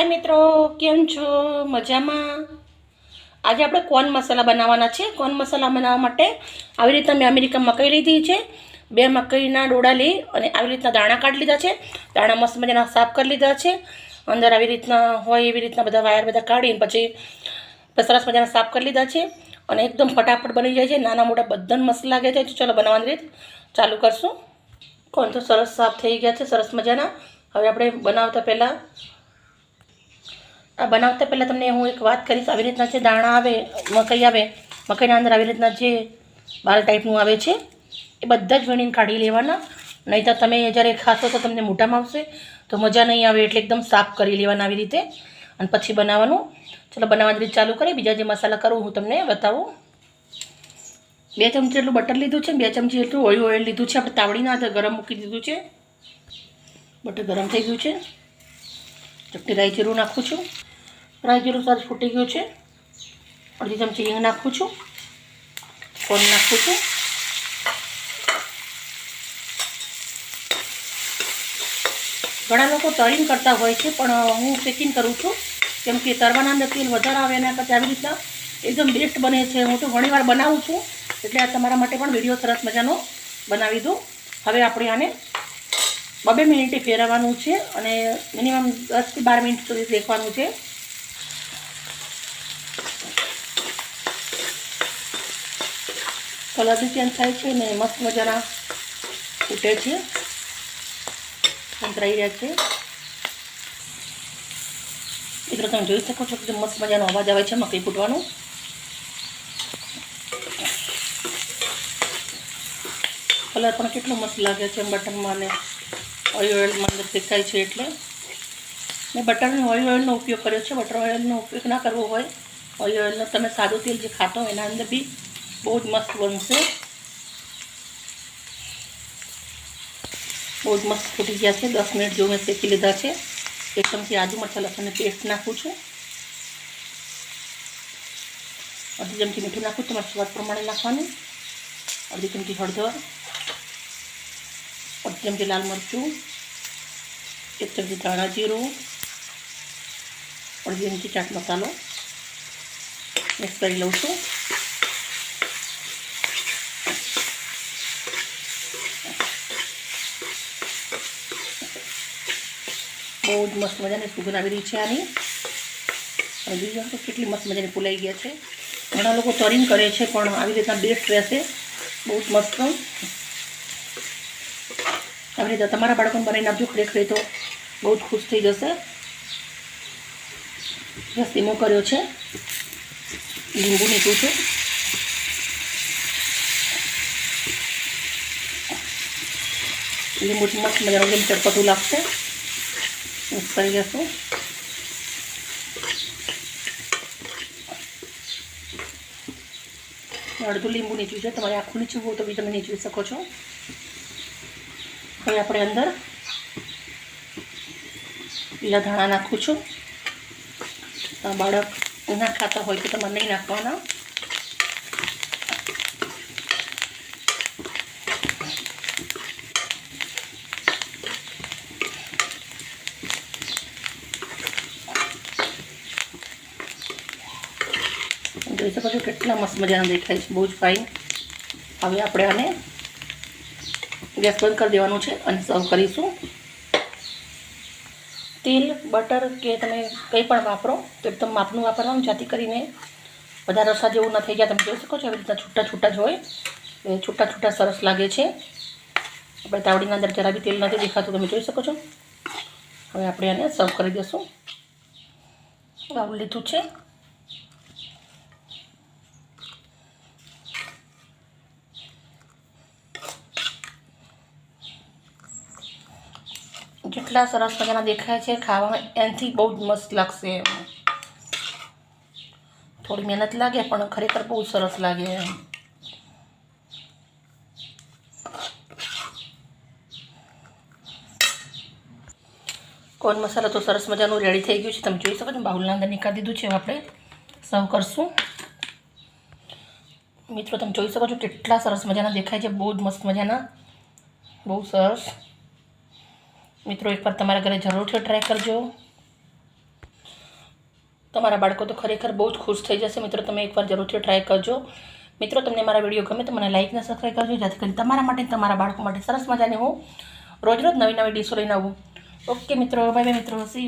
હાય મિત્રો, કેમ છો? મજામાં? આજે આપણે કોર્ન મસાલા બનાવવાના છે. કોર્ન મસાલા બનાવવા માટે આવી રીતના મેં અમેરિકા મકાઈ લીધી છે. બે મકાઈના ડોડા લઈ અને આવી રીતના દાણા કાઢી લીધા છે. દાણા મસ્ત મજાના સાફ કરી લીધા છે. અંદર આવી રીતના હોય એવી રીતના બધા વાયર બધા કાઢીને પછી સરસ મજાના સાફ કરી લીધા છે. અને એકદમ ફટાફટ બની જાય છે. નાના મોટા બધાને મસ્ત લાગે છે. ચાલો બનાવવાની રીત ચાલુ કરશું. કોણ તો સરસ સાફ થઈ ગયા છે. સરસ મજાના. હવે આપણે બનાવતા પહેલાં આ બનાવતા પહેલાં તમને હું એક વાત કરીશ, આવી રીતના જે દાણા આવે, મકાઈ આવે, મકાઈના અંદર આવી રીતના જે બાલ ટાઈપનું આવે છે, એ બધા જ વીણીને કાઢી લેવાના. નહીં તો તમે જ્યારે ખાશો તો તમને મોઢામાં આવશે, તો મજા નહીં આવે એટલે એકદમ સાફ કરી લેવાના આવી રીતે. અને પછી બનાવવાનું. ચલો, બનાવવાની રીત ચાલુ કરીએ. બીજા જે મસાલા કરું, હું તમને બતાવું. બે ચમચી જેટલું બટર લીધું છે બે ચમચી જેટલું ઓઇલ ઓઇલ લીધું છે. આપણે તાવડીના હાથે ગરમ મૂકી દીધું છે. બટર ગરમ થઈ ગયું છે. ચપટી રાઈ જીરું નાખું છું. રાઈ જીરું સરસ ફૂટી ગયું છે. અડધી ચમચી હિંગ નાખું છું. કોર્ન નાખું છું. ઘણા લોકો તળીને કરતા હોય છે, પણ હું પેકિંગ કરું છું. કેમ કે તરવાના અંદર તેલ વધારે આવે, એના કરતાં આવી રીતના એકદમ બેસ્ટ બને છે. હું તો ઘણીવાર બનાવું છું, એટલે આ તમારા માટે પણ વીડિયો સરસ મજાનો બનાવી દઉં. હવે આપણે આને બબે મિનિટે ફેરવવાનું છે અને મિનિમમ દસથી બાર મિનિટ સુધી દેખવાનું છે. કલર બી ચેન્જ થાય છે ને મસ્ત મજાના ફૂટે છે. સંતરાઈ રહ્યા છે. મિત્રો, તમે જોઈ શકો છો કે મસ્ત મજાનો અવાજ આવે છે મકઈ ફૂટવાનો. કલર પણ કેટલો મસ્ત લાગે છે બટનમાં ને ઓઇલ ઓઇલમાં અંદર શેકાય છે એટલે. મેં બટર અને ઓઇલ ઓઇલનો ઉપયોગ કર્યો છે. બટર ઓઇલનો ઉપયોગ ના કરવો હોય, ઓઇલ ઓઇલનો તમે સાદું તેલ જે ખાતો એના અંદર બી બહુ જ મસ્ત બનશે. બહુ જ મસ્ત ફૂટી ગયા છે. દસ મિનિટ જો મેં શેકી લીધા છે. એક ચમચી આદુ મરચાં પેસ્ટ નાખું છું. અડધી ચમચી મીઠું નાખું તમારે સ્વાદ પ્રમાણે નાખવાનું. અડધી ચમચી હળદર. અડધી ચમચી લાલ મરચું. એક ચમચી ધાણા જીરું. અડધી ચમચી ચાટ મસાલો. મિક્સ કરી લઉં છું. બહુ જ મસ્ત મજાની સુગંધ આવી રહી છે આની. અને તો કેટલી મસ્ત મજાની ફૂલાઈ ગયા છે. ઘણા લોકો તરીન કરે છે, પણ આવી રીતના બેસ્ટ રહેશે. બહુ જ મસ્ત. આવી રીતે તમારા બાળકોને બનાવીને આપજો ખરેખર તો બહુ જ ખુશ થઈ જશે. બસ ધીમો કર્યો છે. લીંબુ નીકળું છું? લીંબુ મસ્ત મજાનું, જેમ ચટપટું લાગશે. કરી લેશું અડધું લીંબુ નીચું છે, તમારે આખું નીચું હોય તો બી તમે નીચવી શકો છો. હવે આપણે અંદર લીલા ધાણા નાખું છું. બાળક ના ખાતા હોય તો તમારે નહીં નાખવાના. જોઈ શકો છો કેટલા મસ્ત મજાના દેખાય છે. બહુ જ ફાઇન હવે આપણે આને ગેસ બંધ કરી દેવાનું છે અને સર્વ કરીશું. તેલ, બટર કે તમે કંઈ પણ વાપરો, તો એકદમ માપનું વાપરવાનું, જાતી કરીને બધા રસા જેવું ન થઈ જાય. તમે જોઈ શકો છો, આવી રીતના છૂટા છૂટા જ હોય. એ છૂટા છૂટા સરસ લાગે છે. આપણે તાવડીના અંદર જરા બી તેલ નથી દેખાતું, તમે જોઈ શકો છો. હવે આપણે આને સર્વ કરી દઈશું આવું લીધું છે. કેટલા સરસ મજાના દેખાય છે, ખાવામાં એનાથી બહુ જ મસ્ત લાગશે થોડી મહેનત લાગે, પણ ખરેખર બહુ સરસ લાગે એમ. કોન મસાલા તો સરસ મજાનું રેડી થઈ ગયું છે. તમે જોઈ શકો છો, બાઉલના અંદર નીકાળી દીધું છે. આપણે સર્વ કરશું. મિત્રો, તમે જોઈ શકો છો, કેટલા સરસ મજાના દેખાય છે. બહુ જ મસ્ત મજાના. બહુ સરસ. મિત્રો એકવાર તમારા ઘરે જરૂરથી ટ્રાય કરજો. તમારા બાળકો તો ખરેખર બહુ જ ખુશ થઈ જશે. મિત્રો, તમે એકવાર જરૂરથી ટ્રાય કરજો. મિત્રો, તમને મારા વીડિયો ગમે તો મને લાઈક ને સબસ્ક્રાઈબ કરજો. જેથી કરીને તમારા માટે તમારા બાળકો માટે સરસ મજાની હું રોજ રોજ નવી નવી ડીશો લઈને આવું. ઓકે મિત્રો બાય બાય મિત્રો સી